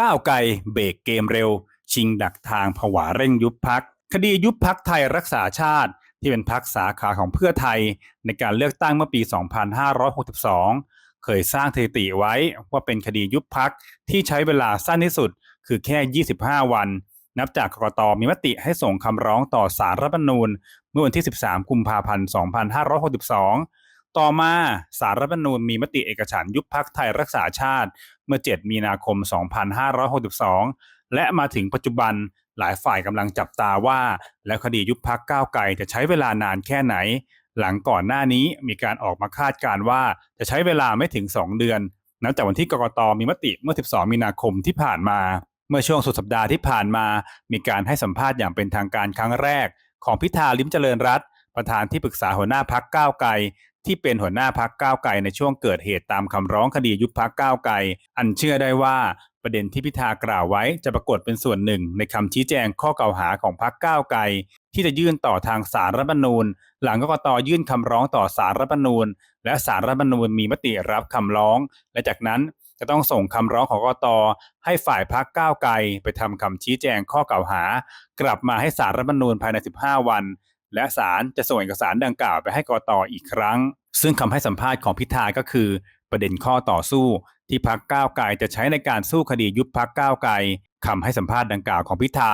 ก้าวไกลเบรกเกมเร็ว ชิงดักทางผวาเร่งยุบพัก คดียุบพักไทยรักษาชาติ ที่เป็นพักสาขาของเพื่อไทย ในการเลือกตั้งเมื่อปี 2562 เคยสร้างสถิติไว้ว่าเป็นคดียุบพักที่ใช้เวลาสั้นที่สุดคือแค่ 25 วัน นับจากกรกตมีมติให้ส่งคำร้องต่อสารรัฐธรรมนูญ เมื่อวันที่ 13 กุมภาพันธ์ 2562 ต่อมาสารรัฐธรรมนูญมีมติเอกฉันยุบพักไทยรักษาชาติ เมื่อ 7 มีนาคม 2562 และมาถึงปัจจุบันหลายฝ่ายกำลังจับตาว่า แล้วคดียุบพักก้าวไกลจะใช้เวลานานแค่ไหน หลังก่อนหน้านี้มีการออกมาคาดการว่าจะใช้เวลาไม่ถึง 2 เดือน นับจากวันที่กกตมีมติเมื่อ 12 มีนาคมที่ผ่านมา เมื่อช่วงสุดสัปดาห์ที่ผ่านมา มีการให้สัมภาษณ์อย่างเป็นทางการครั้งแรก ของพิธาลิมเจริญรัตประธานที่ปรึกษาหัวหน้าพักก้าวไกล ที่เป็นหัวหน้าพักก้าวไกลในช่วงเกิดเหตุตามคำร้องคดียุบพักก้าวไกล อันเชื่อได้ว่าประเด็นที่พิธากล่าวไว้จะปรากฏเป็นส่วนหนึ่ง ในคำชี้แจงข้อกล่าวหาของพักก้าวไกล ที่จะยื่นต่อทางสารรัฐธรรมนูญ หลังกกตยื่นคำร้องต่อสารรัฐธรรมนูญ และสารรัฐธรรมนูญมีมติรับคำร้อง และจากนั้นจะต้องส่งคำร้องของกกตให้ฝ่ายพักก้าวไกล ไปทำคำชี้แจงข้อกล่าวหา กลับมาให้สารรัฐธรรมนูญภายใน 15 วัน และศาลจะส่งเอกสารดังกล่าวไปให้กกตอีกครั้ง ซึ่งคำให้สัมภาษณ์ของพิธาก็คือ ประเด็นข้อต่อสู้ที่พักก้าวไกลจะใช้ในการสู้คดียุบพักก้าวไกลคำให้สัมภาษณ์ดังกล่าวของพิธา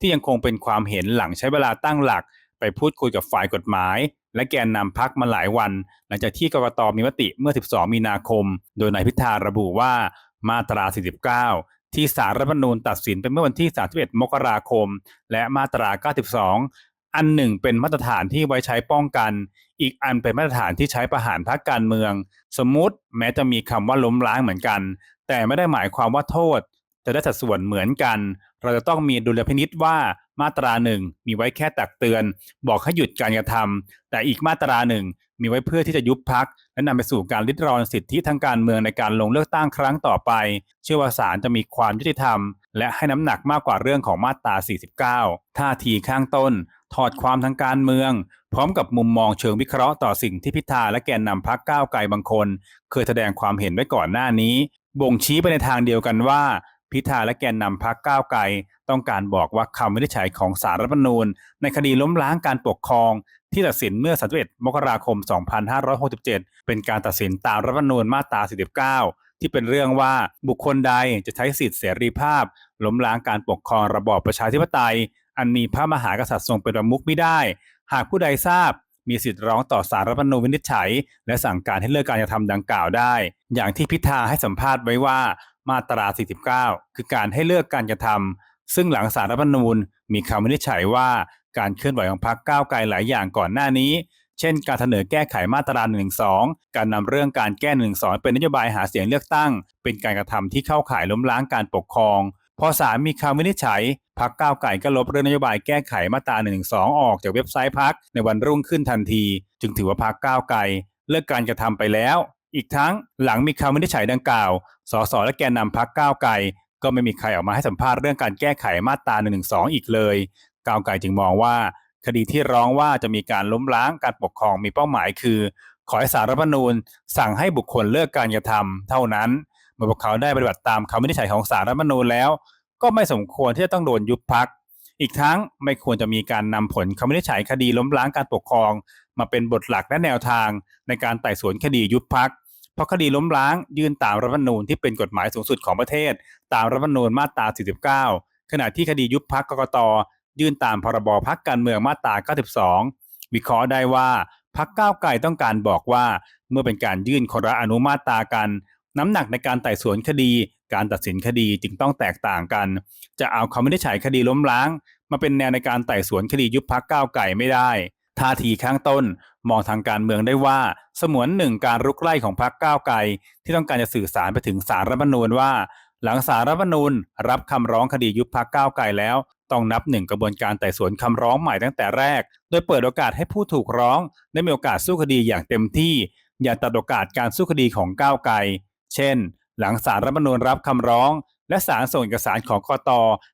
ที่ยังคงเป็นความเห็นหลังใช้เวลาตั้งหลัก ไปพูดคุยกับฝ่ายกฎหมาย และแกนนำพักมาหลายวัน หลังจากที่กกตมีมติเมื่อ 12 มีนาคม โดยนายพิธาระบุว่ามาตรา 49 ที่สารรัฐธรรมนูญตัดสินไปเมื่อวันที่ 31 มกราคม และมาตรา 92 อันหนึ่งเป็นมาตรฐานที่ไว้ใช้ป้องกัน อีกอันเป็นมาตรฐานที่ใช้ประหารพรรคการเมือง สมมุติแม้จะมีคำว่าล้มล้างเหมือนกัน แต่ไม่ได้หมายความว่าโทษ จะได้สัดส่วนเหมือนกัน เราจะต้องมีดุลพินิษว่ามาตราหนึ่งมีไว้แค่ตักเตือน บอกให้หยุดการกระทำแต่อีกมาตราหนึ่งมีไว้เพื่อที่จะยุบพักและนำไปสู่การริดรอนสิทธิทางการเมืองในการลงเลือกตั้งครั้งต่อไป เชื่อว่าศาลจะมีความยุติธรรม และให้น้ำหนักมากกว่าเรื่องของมาตรา 49 ท่าทีข้างต้น ถอดความทางการเมือง พร้อมกับมุมมองเชิงวิเคราะห์ต่อสิ่งที่พิธาและแกนนำพักก้าวไกลบางคน เคยแสดงความเห็นไว้ก่อนหน้านี้ บ่งชี้ไปในทางเดียวกันว่า พิธาและแกนนำพักก้าวไกล ต้องการบอกว่าคำวินิจฉัยของสารรัฐธรรมนูญ ในคดีล้มล้างการปกครอง ที่ตัดสินเมื่อ31มกราคม 2567 เป็นการตัดสินตามรัฐธรรมนูญมาตรา 49ที่เป็นเรื่องว่าบุคคลใดจะใช้สิทธิเสรีภาพ ล้มล้างการปกครองระบอบประชาธิปไตย อันมีพระมหากษัตริย์ทรงเป็นประมุขไม่ได้ หากผู้ใดทราบมีสิทธิ์ร้องต่อสารรัฐธรรมนูญวินิจฉัย และสั่งการให้เลิกการกระทำดังกล่าวได้ อย่างที่พิธาให้สัมภาษณ์ไว้ว่ามาตรา 49 คือการให้เลิกการกระทำซึ่งหลังสารรัฐธรรมนูญมีคำวินิจฉัยว่าการเคลื่อนไหวของพรรคก้าวไกลหลายอย่างก่อนหน้านี้ เช่น การเสนอแก้ไขมาตรา1นึการนำเรื่องการแก้1นึเป็นนโยบายหาเสียงเลือกตั้ง เป็นการกระทำที่เข้าข่ายล้มล้างการปกครอง พอศาลมีคำวินิจฉัยพรรคก้าวไกลก็ลบเรื่องนโยบายแก้ไขมาตรา1นึออกจากเว็บไซต์พรรคในวันรุ่งขึ้นทันที จึงถือว่าพรรคก้าวไกลเลิกการกระทำไปแล้ว อีกทั้งหลังมีคำวินิจฉัยดังกล่าว สสและแกนนำพรรคก้าวไกลก็ไม่มีใครออกมาให้สัมภาษณ์เรื่องการแก้ไขมาตรา1นึอีกเลยก้าวไกลจึงมองว่า คดีที่ร้องว่าจะมีการล้มล้างการปกครองมีเป้าหมายคือ ขอให้สารรัฐธรรมนูญสั่งให้บุคคลเลิกการกระทำเท่านั้น มื่อพวกเขาได้ปฏิบัติตามคำวินิจฉัยของสารรัฐมนูญแล้ว ก็ไม่สมควรที่จะต้องโดนยุบพัก อีกทั้งไม่ควรจะมีการนำผลคำวินิจฉัยคดีล้มล้างการปกครอง มาเป็นบทหลักและแนวทาง ในการไต่สวนคดียุบพักเพราะคดีล้มล้างยื่นตามรัฐมนูญที่เป็นกฎหมายสูงสุดของประเทศ ตามรัฐมนูญมาตรา 49 ขณะที่คดียุบพักกกตยื่นตามพรบพักการเมืองมาตรา 92 วิเคราะห์ได้ว่าพักก้าวไกลต้องการบอกว่า เมื่อเป็นการยื่นคนละอนุมาตรากัน น้ำหนักในการไต่สวนคดี การตัดสินคดีจึงต้องแตกต่างกัน จะเอาคำวินิจฉัยคดีล้มล้าง มาเป็นแนวในการไต่สวนคดียุบพักก้าวไกลไม่ได้ท่าทีข้างต้นมองทางการเมืองได้ว่า สมวนหนึ่งการรุกไล่ของพรรคก้าวไกล ที่ต้องการจะสื่อสารไปถึงสารรัฐมนูญว่า หลังสารรัฐมนูญ รับคำร้องคดียุบพักก้าวไกลแล้ว ต้องนับหนึ่งกระบวนการไต่สวนคำร้องใหม่ตั้งแต่แรก โดยเปิดโอกาสให้ผู้ถูกร้อง ได้มีโอกาสสู้คดีอย่างเต็มที่ อย่าตัดโอกาสการสู้คดีของก้าวไกล เช่น หลังสารรัฐมนูญรับคำร้อง และศาลส่งเอกสารของกต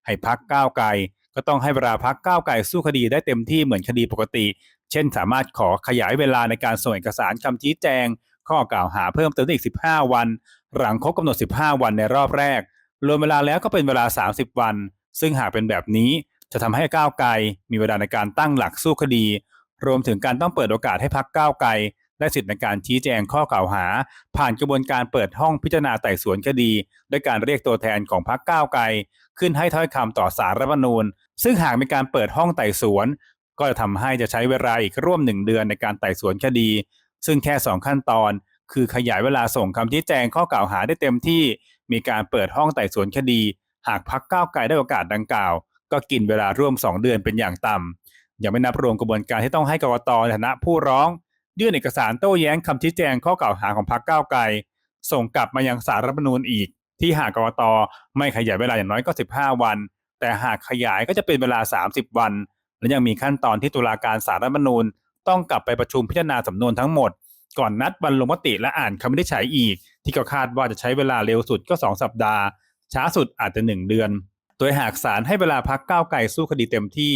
ให้พักก้าวไกล ก็ต้องให้เวลาพักก้าวไกลสู้คดีได้เต็มที่เหมือนคดีปกติ เช่น สามารถขอขยายเวลาในการส่งเอกสารคำชี้แจง ข้อกล่าวหาเพิ่มเติมอีก 15 วัน หลังครบกำหนด 15 วันในรอบแรก รวมเวลาแล้วก็เป็นเวลา 30 วัน ซึ่งหากเป็นแบบนี้จะทำให้ก้าวไกลมีเวลาในการตั้งหลักสู้คดี รวมถึงการต้องเปิดโอกาสให้พักก้าวไกล ได้สิทธิในการชี้แจงข้อกล่าวหา ผ่านกระบวนการเปิดห้องพิจารณาไต่สวนคดี ด้วยการเรียกตัวแทนของพักก้าวไกล ขึ้นให้ถ้อยคำต่อสารรัฐธรรมนูญ ซึ่งหากมีการเปิดห้องไต่สวน ก็จะทำให้จะใช้เวลาอีกร่วมหนึ่งเดือนในการไต่สวนคดี ซึ่งแค่ 2 ขั้นตอน คือขยายเวลาส่งคำชี้แจงข้อกล่าวหาได้เต็มที่ มีการเปิดห้องไต่สวนคดี หากพักก้าวไกลได้โอกาสดังกล่าว ก็กินเวลาร่วม 2 เดือนเป็นอย่างต่ำยังไม่นับรวมกระบวนการที่ต้องให้กรกตในฐานะผู้ร้อง ยื่นเอกสารโต้แย้งคำชี้แจงข้อกล่าวหาของพรรคก้าวไกล ส่งกลับมายังสารรัฐธรรมนูญอีก ที่หากกรกตไม่ขยายเวลาอย่างน้อยก็ 15 วัน แต่หากขยายก็จะเป็นเวลา 30 วัน และยังมีขั้นตอนที่ตุลาการสารรัฐธรรมนูญ ต้องกลับไปประชุมพิจารณาสำนวนทั้งหมด ก่อนนัดวันลงมติและอ่านคำวินิจฉัยอีก ที่ก็คาดว่าจะใช้เวลาเร็วสุดก็ 2 สัปดาห์ ช้าสุดอาจจะ 1 เดือน โดยหากศาลให้เวลาพักก้าวไกลสู้คดีเต็มที่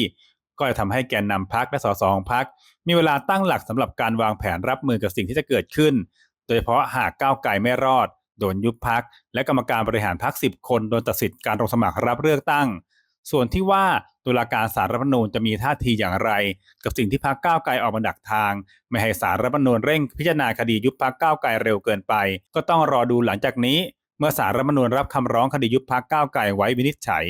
ก็จะทำให้แกนนำพักและสสของพักมีเวลาตั้งหลักสำหรับการวางแผนรับมือกับสิ่งที่จะเกิดขึ้น โดยเฉพาะหากก้าวไกลไม่รอด โดนยุบพัก และกรรมการบริหารพักสิบคนโดนตัดสิทธิ์การลงสมัครรับเลือกตั้ง ส่วนที่ว่าตุลาการสารรัฐมนูญจะมีท่าทีอย่างไร กับสิ่งที่พักก้าวไกลออกมาดักทาง ไม่ให้สารรัฐมนูญเร่งพิจารณาคดียุบพักก้าวไกลเร็วเกินไป ก็ต้องรอดูหลังจากนี้ เมื่อสารรัฐมนูญรับคำร้องคดียุบพักก้าวไกลไว้วินิจฉัย